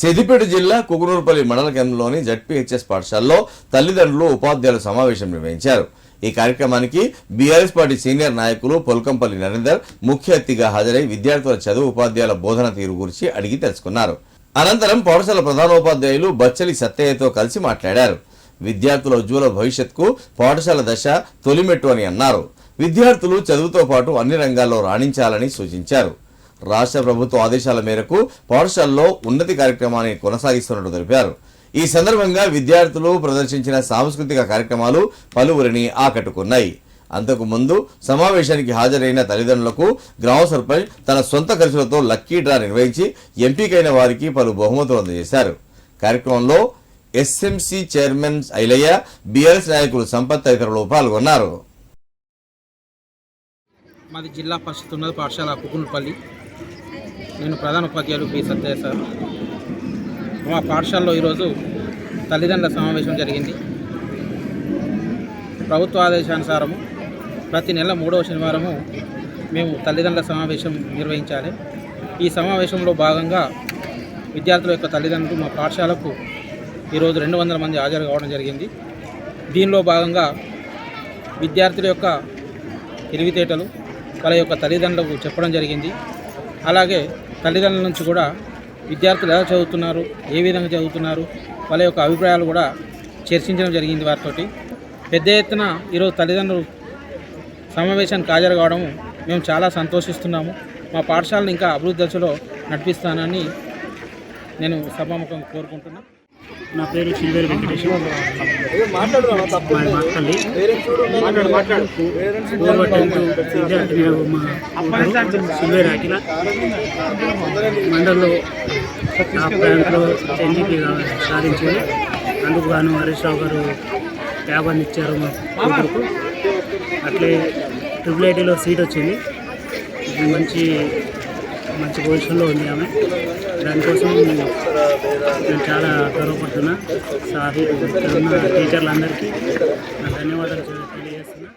సిద్దిపేట జిల్లా కుకునూరుపల్లి మండల కేంద్రంలోని జడ్పీహెచ్ఎస్ పాఠశాలలో తల్లిదండ్రులు ఉపాధ్యాయుల సమావేశం నిర్వహించారు. ఈ కార్యక్రమానికి బీఆర్ఎస్ పార్టీ సీనియర్ నాయకులు పొల్కంపల్లి నరేందర్ ముఖ్య అతిథిగా హాజరై విద్యార్థుల చదువు ఉపాధ్యాయుల బోధన తీరు గురించి అడిగి తెలుసుకున్నారు. అనంతరం పాఠశాల ప్రధానోపాధ్యాయులు బచ్చలి సత్తయ్యతో కలిసి మాట్లాడారు. విద్యార్థుల ఉజ్వల భవిష్యత్కు పాఠశాల దశ తొలిమెట్టు అని అన్నారు. విద్యార్థులు చదువుతో పాటు అన్ని రంగాల్లో రాణించాలని సూచించారు. రాష్ట్ర ప్రభుత్వ ఆదేశాల మేరకు పాఠశాలలో ఉన్నతి కార్యక్రమాన్ని కొనసాగిస్తున్నట్లు తెలిపారు. ఈ సందర్భంగా విద్యార్థులు ప్రదర్శించిన సాంస్కృతిక కార్యక్రమాలు పలువురిని ఆకట్టుకున్నాయి. అంతకు ముందు సమావేశానికి హాజరైన తల్లిదండ్రులకు గ్రామ సర్పంచ్ తన సొంత ఖర్చులతో లక్కీ డ్రా నిర్వహించి ఎంపికైన వారికి పలు బహుమతులు అందజేశారు. కార్యక్రమంలో ఎస్ఎంసి చైర్మన్ ఐలయ్య బీఆర్ఎస్ నాయకులు సంపత్ తదితరులు పాల్గొన్నారు. మాది జిల్లా పరిషత్ ఉన్నది పాఠశాల కుకునపల్లి నేను ప్రధాన ఉపాధ్యాయులు పి సత్యయ్య సార్. మా పాఠశాలలో ఈరోజు తల్లిదండ్రుల సమావేశం జరిగింది. ప్రభుత్వ ఆదేశానుసారము ప్రతి నెల మూడవ శనివారము మేము తల్లిదండ్రుల సమావేశం నిర్వహించాలి. ఈ సమావేశంలో భాగంగా విద్యార్థుల యొక్క తల్లిదండ్రులు మా పాఠశాలకు ఈరోజు రెండు వందల మంది హాజరు కావడం జరిగింది. దీనిలో భాగంగా విద్యార్థుల యొక్క తెలివితేటలు వాళ్ళ యొక్క తల్లిదండ్రులకు చెప్పడం జరిగింది. అలాగే తల్లిదండ్రుల నుంచి కూడా విద్యార్థులు ఎలా చదువుతున్నారు ఏ విధంగా చదువుతున్నారు వాళ్ళ యొక్క అభిప్రాయాలు కూడా చర్చించడం జరిగింది వారితోటి. పెద్ద ఎత్తున ఈరోజు తల్లిదండ్రులు సమావేశానికి హాజరు కావడం మేము చాలా సంతోషిస్తున్నాము. మా పాఠశాలను ఇంకా అభివృద్ధి దశలో నడిపిస్తానని నేను సభాముఖం కోరుకుంటున్నాను నా పేరు చిల్వేరు వెంకటేశ్వర పూర్వ టెన్త్ చిల్వేరు అఖిల మండలంలో టాప్ ర్యాంక్లో ఎన్నిక సాధించింది అందుకు గాను హరీష్ రావు గారు ట్యాబ్ అని ఇచ్చారు మా కూతురుకు అట్లే ట్రిపుల్ ఐటీలో సీట్ వచ్చింది. మంచి మంచి పొజిషన్లో ఉంది ఆమె. దానికోసం నేను చాలా గర్వపడుతున్నా. సార్ ఇక్కడ ఉన్న టీచర్లందరికీ నా ధన్యవాదాలు తెలియజేస్తున్నా.